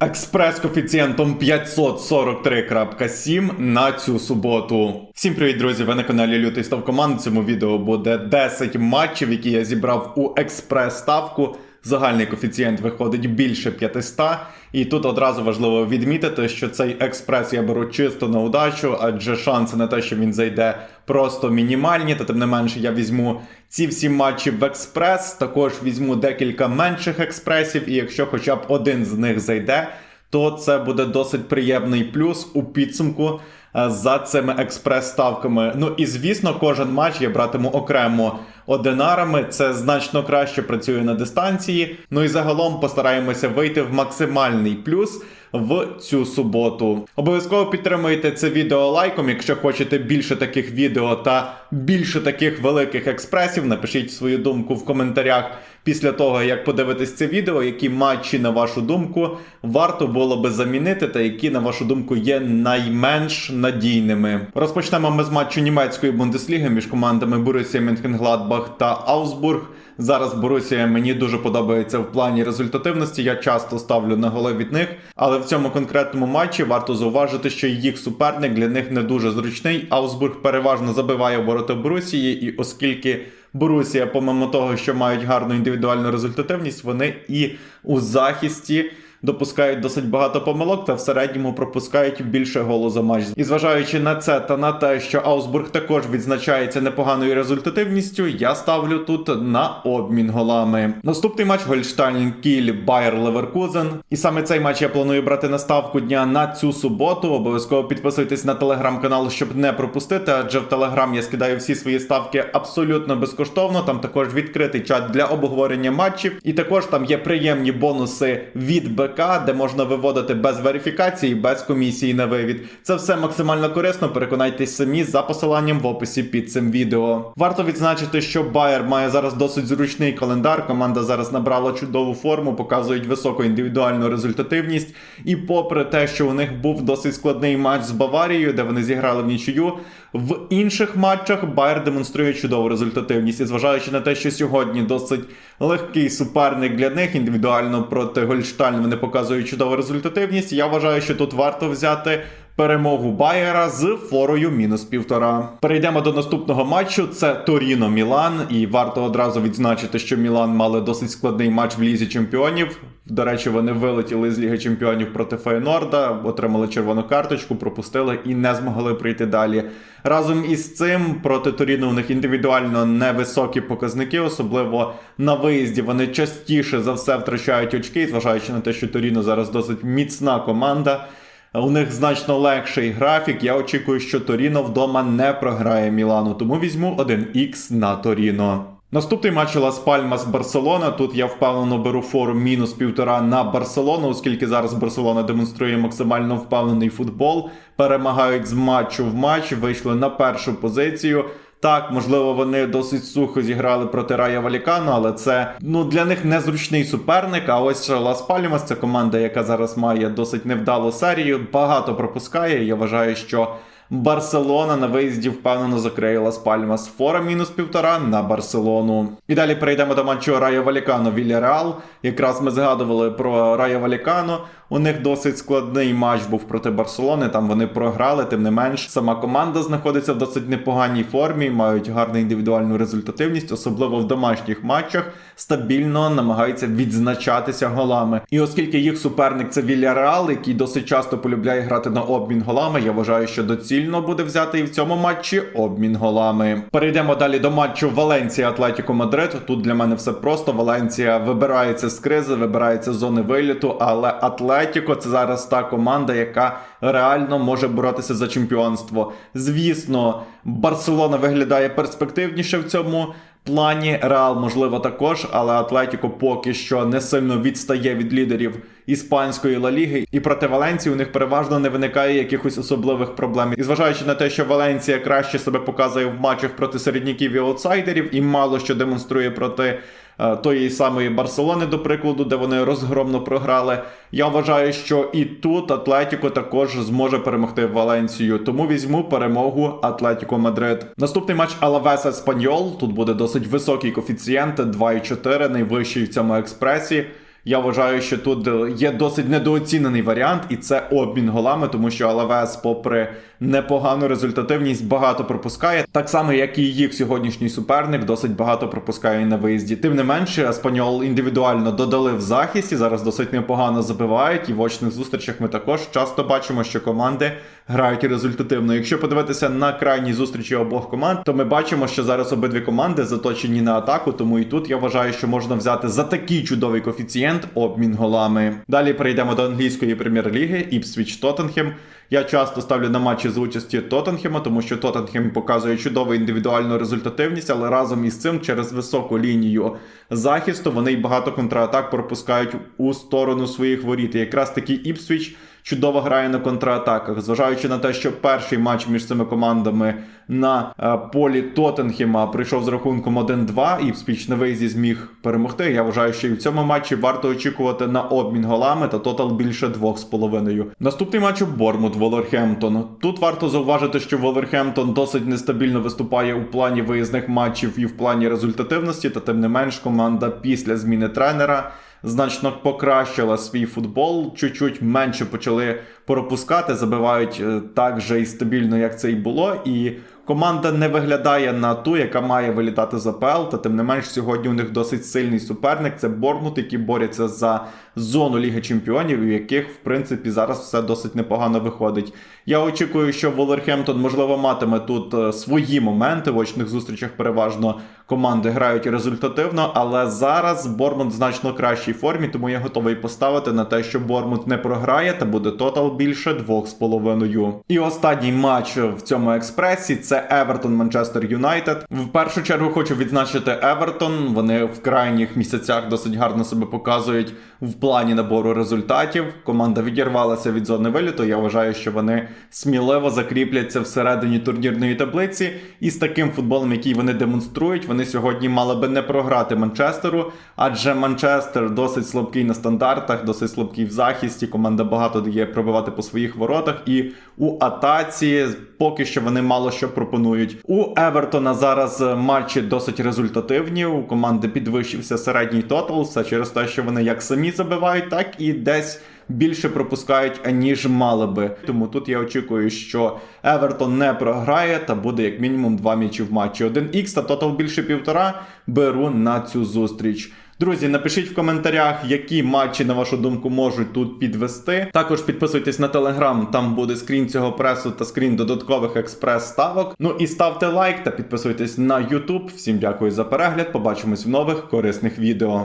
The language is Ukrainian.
Експрес коефіцієнтом 543.7 на цю суботу. Всім привіт, друзі! Ви на каналі Лютий Став Команд. В цьому відео буде 10 матчів, які я зібрав у експрес-ставку. Загальний коефіцієнт виходить більше 500. І тут одразу важливо відмітити, що цей експрес я беру чисто на удачу, адже шанси на те, що він зайде просто мінімальні. Та тим не менше я візьму ці всі матчі в експрес. Також візьму декілька менших експресів, і якщо хоча б один з них зайде, то це буде досить приємний плюс у підсумку за цими експрес-ставками. Ну і звісно, кожен матч я братиму окремо одинарами. Це значно краще працює на дистанції. Ну і загалом постараємося вийти в максимальний плюс. В цю суботу обов'язково підтримуйте це відео лайком. Якщо хочете більше таких відео та більше таких великих експресів, напишіть свою думку в коментарях після того, як подивитесь це відео, які матчі, на вашу думку, варто було би замінити, та які, на вашу думку, є найменш надійними. Розпочнемо ми з матчу німецької бундесліги між командами Борусія Мюнхенгладбах та Аусбург. Зараз Борусія мені дуже подобається в плані результативності. Я часто ставлю на голи від них, але в цьому конкретному матчі варто зауважити, що їх суперник для них не дуже зручний. Аусбург переважно забиває ворота Борусії, і оскільки Борусія, помимо того, що мають гарну індивідуальну результативність, вони і у захисті. Допускають досить багато помилок та в середньому пропускають більше голу за матч. І зважаючи на це та на те, що Аусбург також відзначається непоганою результативністю, я ставлю тут на обмін голами. Наступний матч Гольштайн Кіль Байер Леверкузен. І саме цей матч я планую брати на ставку дня на цю суботу. Обов'язково підписуйтесь на телеграм-канал, щоб не пропустити, адже в телеграм я скидаю всі свої ставки абсолютно безкоштовно. Там також відкритий чат для обговорення матчів, і також там є приємні бонуси від БК, де можна виводити без верифікації, без комісії на вивід. Це все максимально корисно. Переконайтесь самі за посиланням в описі під цим відео. Варто відзначити, що Байер має зараз досить зручний календар. Команда зараз набрала чудову форму, показують високу індивідуальну результативність. І попри те, що у них був досить складний матч з Баварією, де вони зіграли в нічию. В інших матчах Байер демонструє чудову результативність, і зважаючи на те, що сьогодні досить легкий суперник для них індивідуально проти Гольштайн вони показують чудову результативність. Я вважаю, що тут варто взяти. Перемогу Байера з форою мінус півтора. Перейдемо до наступного матчу. Це Торіно Мілан. І варто одразу відзначити, що Мілан мали досить складний матч в лізі чемпіонів. До речі, вони вилетіли з Ліги Чемпіонів проти Фейнорда, отримали червону карточку, пропустили і не змогли прийти далі. Разом із цим проти Торіно у них індивідуально невисокі показники, особливо на виїзді. Вони частіше за все втрачають очки, зважаючи на те, що Торіно зараз досить міцна команда. У них значно легший графік. Я очікую, що Торіно вдома не програє Мілану, тому візьму 1х на Торіно. Наступний матч у Лас Пальмас Барселона. Тут я впевнено беру фору мінус півтора на Барселону, оскільки зараз Барселона демонструє максимально впевнений футбол. Перемагають з матчу в матч, вийшли на першу позицію. Так, можливо, вони досить сухо зіграли проти Рая Валікану, але це ну для них незручний суперник. А ось Лас Пальмас це команда, яка зараз має досить невдалу серію, багато пропускає. Я вважаю, що Барселона на виїзді впевнено Лас Пальмас. Фора мінус півтора на Барселону. І далі перейдемо до матчу Райо Валікано Вільяреал. Якраз ми згадували про Райо Валікано. У них досить складний матч був проти Барселони. Там вони програли, тим не менш. Сама команда знаходиться в досить непоганій формі, мають гарну індивідуальну результативність, особливо в домашніх матчах. Стабільно намагаються відзначатися голами. І оскільки їх суперник це Вільяреал, який досить часто полюбляє грати на обмін голами, я вважаю, що доцільно буде взяти і в цьому матчі обмін голами. Перейдемо далі до матчу Валенція Атлетіко Мадрид. Тут для мене все просто. Валенція вибирається з кризи, вибирається з зони виліту, але Атлетіко це зараз та команда, яка реально може боротися за чемпіонство. Звісно, Барселона виглядає перспективніше в цьому. Плані Реал, можливо, також, але Атлетіко поки що не сильно відстає від лідерів іспанської Ла Ліги. І проти Валенції у них переважно не виникає якихось особливих проблем. І зважаючи на те, що Валенція краще себе показує в матчах проти середняків і аутсайдерів, і мало що демонструє проти тої самої Барселони, до прикладу, де вони розгромно програли. Я вважаю, що і тут Атлетіко також зможе перемогти Валенцію. Тому візьму перемогу Атлетіко Мадрид. Наступний матч Алавес Еспаньол. Тут буде досить високий коефіцієнт 2,4, найвищий в цьому експресі. Я вважаю, що тут е, є досить недооцінений варіант, і це обмін голами, тому що Алавес, попри непогану результативність, багато пропускає. Так само, як і їх сьогоднішній суперник, досить багато пропускає на виїзді. Тим не менше, Еспаньол індивідуально додали в захисті. Зараз досить непогано забивають, і в очних зустрічах ми також часто бачимо, що команди грають результативно. Якщо подивитися на крайній зустрічі обох команд, то ми бачимо, що зараз обидві команди заточені на атаку. Тому і тут я вважаю, що можна взяти за такий чудовий коефіцієнт обмін голами. Далі перейдемо до англійської прем'єр-ліги Іпсвіч Тоттенхем. Я часто ставлю на матчі з участі Тоттенхема, тому що Тоттенхем показує чудову індивідуальну результативність, але разом із цим через високу лінію захисту вони й багато контратак пропускають у сторону своїх воріт. І якраз таки Іпсвіч чудово грає на контратаках, зважаючи на те, що перший матч між цими командами на е, полі Тоттенхема прийшов з рахунком 1-2, Іпсвіч на виїзді зміг перемогти. Я вважаю, що і в цьому матчі варто очікувати на обмін голами та тотал більше 2,5. Наступний матч у Бормут Волверхемптон. Тут варто зауважити, що Волверхемптон досить нестабільно виступає у плані виїзних матчів і в плані результативності, та тим не менш команда після зміни тренера значно покращила свій футбол, чуть-чуть менше почали пропускати, забивають е, так же і стабільно, як це і було. І команда не виглядає на ту, яка має вилітати з АПЛ, та тим не менш сьогодні у них досить сильний суперник. Це Бормут, які борються за зону Ліги Чемпіонів, у яких, в принципі, зараз все досить непогано виходить. Я очікую, що Волверхемптон, можливо, матиме тут е, свої моменти. В очних зустрічах переважно команди грають результативно, але зараз Бормут в значно кращій формі, тому я готовий поставити на те, що Бормут не програє та буде тотал більше 2,5. І останній матч в цьому експресі це Евертон Манчестер Юнайтед. В першу чергу хочу відзначити Евертон. Вони в крайніх місяцях досить гарно себе показують в плані набору результатів. Команда відірвалася від зони виліту. Я вважаю, що вони сміливо закріпляться всередині турнірної таблиці. І з таким футболом, який вони демонструють, вони сьогодні мали би не програти Манчестеру, адже Манчестер досить слабкий на стандартах, досить слабкий в захисті. Команда багато дає пробивати по своїх воротах. І у атаці поки що вони мало що пропонують. У Евертона зараз матчі досить результативні. У команди підвищився середній тотал. Все через те, що вони як самі забивають, так і десь. Більше пропускають, аніж мали би. Тому тут я очікую, що Евертон не програє та буде як мінімум два м'ячі в матчі. 1х та тотал більше півтора. Беру на цю зустріч. Друзі, напишіть в коментарях, які матчі, на вашу думку, можуть тут підвести. Також підписуйтесь на телеграм, там буде скрін цього пресу та скрін додаткових експрес-ставок. Ну і ставте лайк та підписуйтесь на YouTube. Всім дякую за перегляд. Побачимось в нових корисних відео.